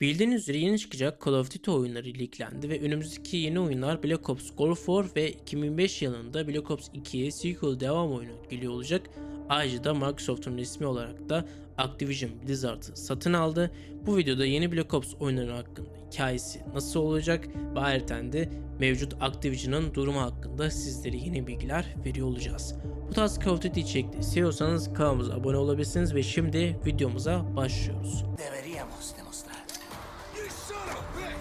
Bildiğiniz üzere yeni çıkacak Call of Duty oyunları leaklendi ve önümüzdeki yeni oyunlar Black Ops Cold War ve 2005 yılında Black Ops 2'ye sequel devam oyunu geliyor olacak. Ayrıca da Microsoft'un resmi olarak da Activision Blizzard'ı satın aldı. Bu videoda yeni Black Ops oyunları hakkında hikayesi nasıl olacak ve ayrıca de mevcut Activision'ın durumu hakkında sizlere yeni bilgiler veriyor olacağız. Bu tarz Call of Duty içerikleri seviyorsanız kanalımıza abone olabilirsiniz ve şimdi videomuza başlıyoruz. Deberíamos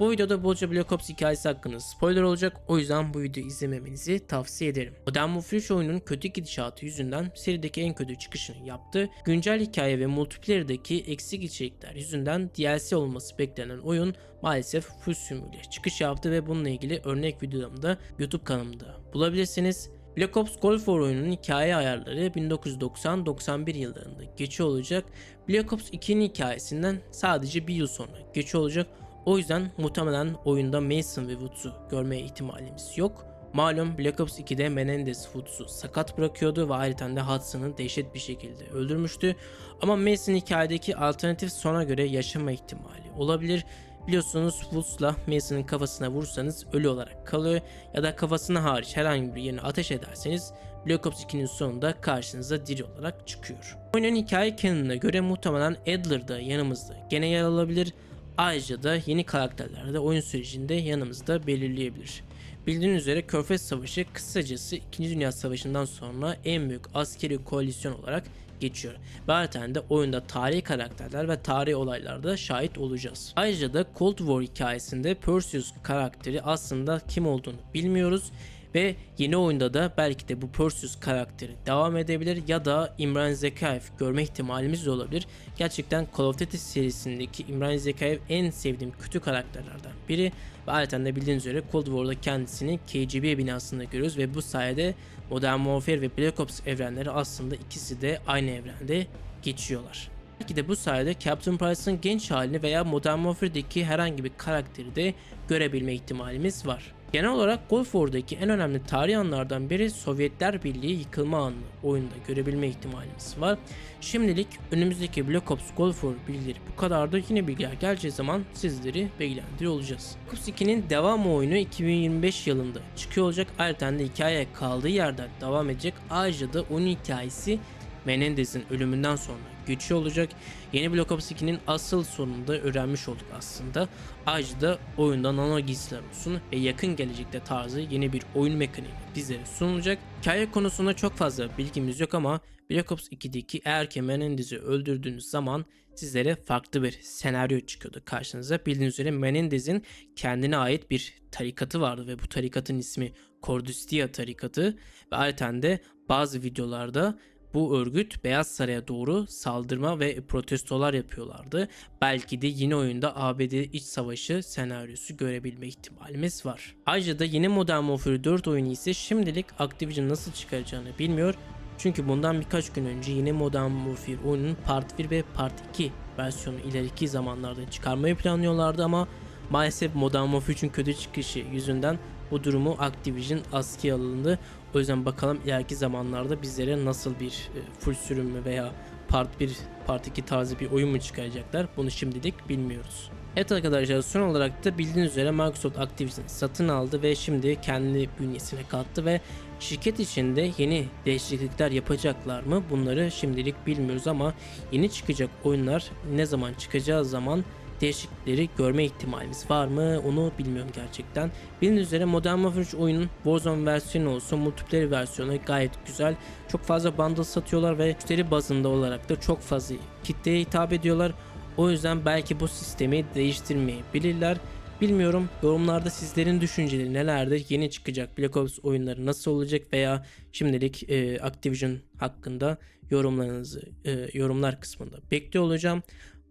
Bu videoda bolca Black Ops hikayesi hakkında spoiler olacak. O yüzden bu videoyu izlememenizi tavsiye ederim. Modern Warfare 3 oyunun kötü gidişatı yüzünden serideki en kötü çıkışını yaptı. Güncel hikaye ve multiplayer'daki eksik içerikler yüzünden DLC olması beklenen oyun maalesef full sürümüyle çıkış yaptı ve bununla ilgili örnek videolarımı da YouTube kanalımda bulabilirsiniz. Black Ops Cold War oyunun hikaye ayarları 1990-91 yıllarında geçiyor olacak. Black Ops 2'nin hikayesinden sadece bir yıl sonra geçiyor olacak. O yüzden muhtemelen oyunda Mason ve Woods'u görmeye ihtimalimiz yok. Malum Black Ops 2'de Menendez Woods'u sakat bırakıyordu ve ayrıca de Hudson'ı dehşet bir şekilde öldürmüştü. Ama Mason hikayedeki alternatif sona göre yaşama ihtimali olabilir. Biliyorsunuz Woods'la Mason'ın kafasına vursanız ölü olarak kalıyor ya da kafasına hariç herhangi bir yerine ateş ederseniz Black Ops 2'nin sonunda karşınıza diri olarak çıkıyor. Oyunun hikaye kanalına göre muhtemelen Adler da yanımızda gene yer alabilir. Ayrıca da yeni karakterler de oyun sürecinde yanımızda belirleyebilir. Bildiğiniz üzere Körfez Savaşı kısacası 2. Dünya Savaşı'ndan sonra en büyük askeri koalisyon olarak geçiyor. Ve ayrıca de oyunda tarihi karakterler ve tarihi olaylarda şahit olacağız. Ayrıca da Cold War hikayesinde Perseus karakteri aslında kim olduğunu bilmiyoruz. Ve yeni oyunda da belki de bu Perseus karakteri devam edebilir ya da İmran Zekaev görme ihtimalimiz de olabilir. Gerçekten Call of Duty serisindeki İmran Zekaev en sevdiğim kötü karakterlerden biri. Ve ayrıca de bildiğiniz üzere Cold War'da kendisini KGB binasında görüyoruz ve bu sayede Modern Warfare ve Black Ops evrenleri aslında ikisi de aynı evrende geçiyorlar. Belki de bu sayede Captain Price'ın genç halini veya Modern Warfare'deki herhangi bir karakteri de görebilme ihtimalimiz var. Genel olarak Gulf War'daki en önemli tarihi anlardan biri Sovyetler Birliği yıkılma anını oyunda görebilme ihtimalimiz var. Şimdilik önümüzdeki Black Ops Gulf War bilgileri bu kadardı. Yine bilgiler geleceği zaman sizleri bilgilendiriyor olacağız. Black Ops 2'nin devam oyunu 2025 yılında çıkıyor olacak. Ayrıca hikaye kaldığı yerden devam edecek. Ayrıca da onun hikayesi Menendez'in ölümünden sonra geçiyor olacak. Yeni Black Ops 2'nin asıl sonunda öğrenmiş olduk aslında. Ayrıca da oyunda nano giysiler olsun ve yakın gelecekte tarzı yeni bir oyun mekaniği bizlere sunulacak. Hikaye konusunda çok fazla bilgimiz yok ama Black Ops 2'deki eğer ki Menendez'i öldürdüğünüz zaman sizlere farklı bir senaryo çıkıyordu karşınıza. Bildiğiniz üzere Menendez'in kendine ait bir tarikatı vardı ve bu tarikatın ismi Cordustia tarikatı ve ayrıca de bazı videolarda bu örgüt Beyaz Saray'a doğru saldırma ve protestolar yapıyorlardı. Belki de yeni oyunda ABD iç savaşı senaryosu görebilme ihtimalimiz var. Ayrıca da yeni Modern Warfare 4 oyunu ise şimdilik Activision nasıl çıkaracağını bilmiyor. Çünkü bundan birkaç gün önce yeni Modern Warfare oyunun Part 1 ve Part 2 versiyonu ileriki zamanlarda çıkarmayı planlıyorlardı ama maalesef Modern Warfare 3'ün kötü çıkışı yüzünden bu durumu Activision askıya alındı. O yüzden bakalım ileriki zamanlarda bizlere nasıl bir e, full sürüm mü veya Part 1, Part 2 tarzı bir oyun mu çıkaracaklar bunu şimdilik bilmiyoruz. Evet arkadaşlar son olarak da bildiğiniz üzere Microsoft Activision satın aldı ve şimdi kendi bünyesine kattı ve şirket içinde yeni değişiklikler yapacaklar mı bunları şimdilik bilmiyoruz ama yeni çıkacak oyunlar ne zaman çıkacağı zaman değişiklikleri görme ihtimalimiz var mı onu bilmiyorum gerçekten. Bildiğiniz üzere Modern Warfare 3 oyunun Warzone versiyonu olsun multiplayer versiyonu gayet güzel. Çok fazla bundle satıyorlar ve müşteri bazında olarak da çok fazla kitleye hitap ediyorlar. O yüzden belki bu sistemi değiştirmeyebilirler. Bilmiyorum yorumlarda sizlerin düşünceleri nelerdir? Yeni çıkacak Black Ops oyunları nasıl olacak veya şimdilik e, Activision hakkında yorumlarınızı e, yorumlar kısmında bekliyor olacağım.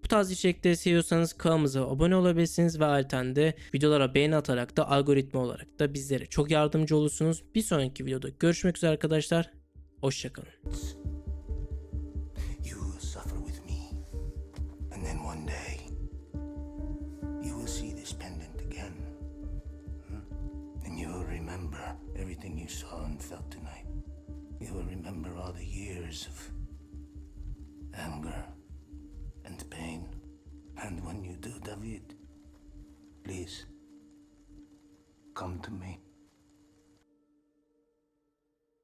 Bu tarz içerikleri seviyorsanız kanalımıza abone olabilirsiniz ve ayrıca de videolara beğeni atarak da algoritma olarak da bizlere çok yardımcı olursunuz. Bir sonraki videoda görüşmek üzere arkadaşlar. Hoşçakalın. Hmm? Everything you saw and felt tonight. You will remember all the years of anger. And when you do, David, please come to me.